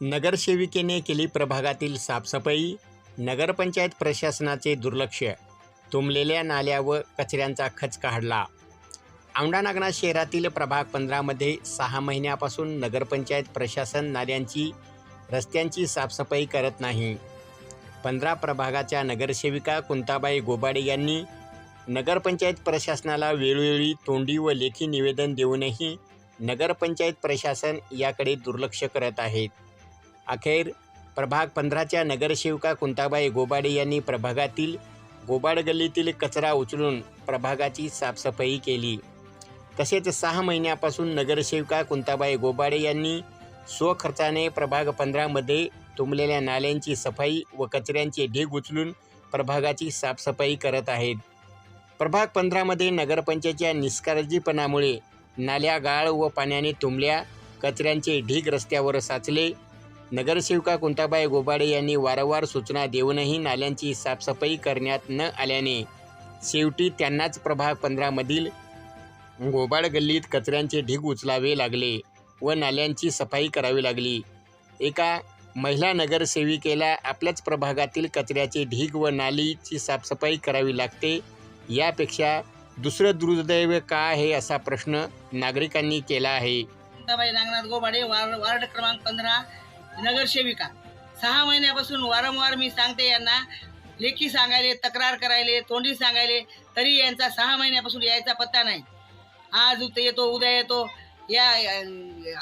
नगरसेविकेने केली प्रभागातील साफसफाई नगरपंचायत प्रशासनाचे दुर्लक्ष तुंबलेल्या नाल्या व कचऱ्यांचा खच काढला. औंढा नागनाथ शहरातील प्रभाग पंधरामध्ये सहा महिन्यापासून नगरपंचायत प्रशासन नाल्यांची रस्त्यांची साफसफाई करत नाही. पंधरा प्रभागाच्या नगरसेविका कुंताबाई गोबाडे यांनी नगरपंचायत प्रशासनाला वेळोवेळी तोंडी व लेखी निवेदन देऊनही नगरपंचायत प्रशासन याकडे दुर्लक्ष करत आहेत. अखेर प्रभाग पंधराच्या नगरसेविका कुंताबाई गोबाडे यांनी प्रभागातील गोबाड गल्लीतील कचरा उचलून प्रभागाची साफसफाई केली. तसेच सहा महिन्यापासून नगरसेविका कुंताबाई गोबाडे यांनी स्वखर्चाने प्रभाग पंधरामध्ये तुंबलेल्या नाल्यांची सफाई व कचऱ्यांचे ढीग उचलून प्रभागाची साफसफाई करत आहेत. प्रभाग पंधरामध्ये नगरपंचायतच्या निष्काळजीपणामुळे नाल्या गाळ व पाण्याने तुंबल्या कचऱ्यांचे ढीग रस्त्यावर साचले नगरसेविका कुंताबाई गोबाडे यांनी वारंवार सूचना देऊनही नाल्यांची साफसफाई करण्यात न आल्याने शेवटी त्यांनाच प्रभाग पंधरामधील गोबाड गल्लीत कचऱ्यांचे ढीग उचलावे लागले व नाल्यांची सफाई करावी लागली. एका महिला नगरसेविकेला आपल्याच प्रभागातील कचऱ्याचे ढीग व नालीची साफसफाई करावी लागते यापेक्षा दुसरं दुर्दैव का आहे असा प्रश्न नागरिकांनी केला आहे. गोबाडे वार्ड क्रमांक पंधरा नगरसेविका. सहा महिन्यापासून वारंवार मी सांगते यांना लेखी सांगायले तक्रार करायले तोंडी सांगायले तरी यांचा सहा महिन्यापासून यायचा पत्ता नाही. आज येतो उद्या येतो. या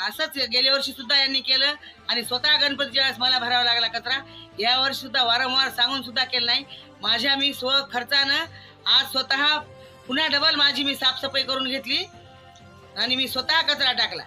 असंच गेल्या वर्षी सुद्धा यांनी केलं आणि स्वतः गणपतीच्या वेळेस मला भरावा लागला कचरा. या वर्षी सुद्धा वारंवार सांगून सुद्धा केलं नाही. माझ्या मी स्व खर्चानं आज स्वतः पुन्हा डबल माझी मी साफसफाई करून घेतली आणि मी स्वतः कचरा टाकला.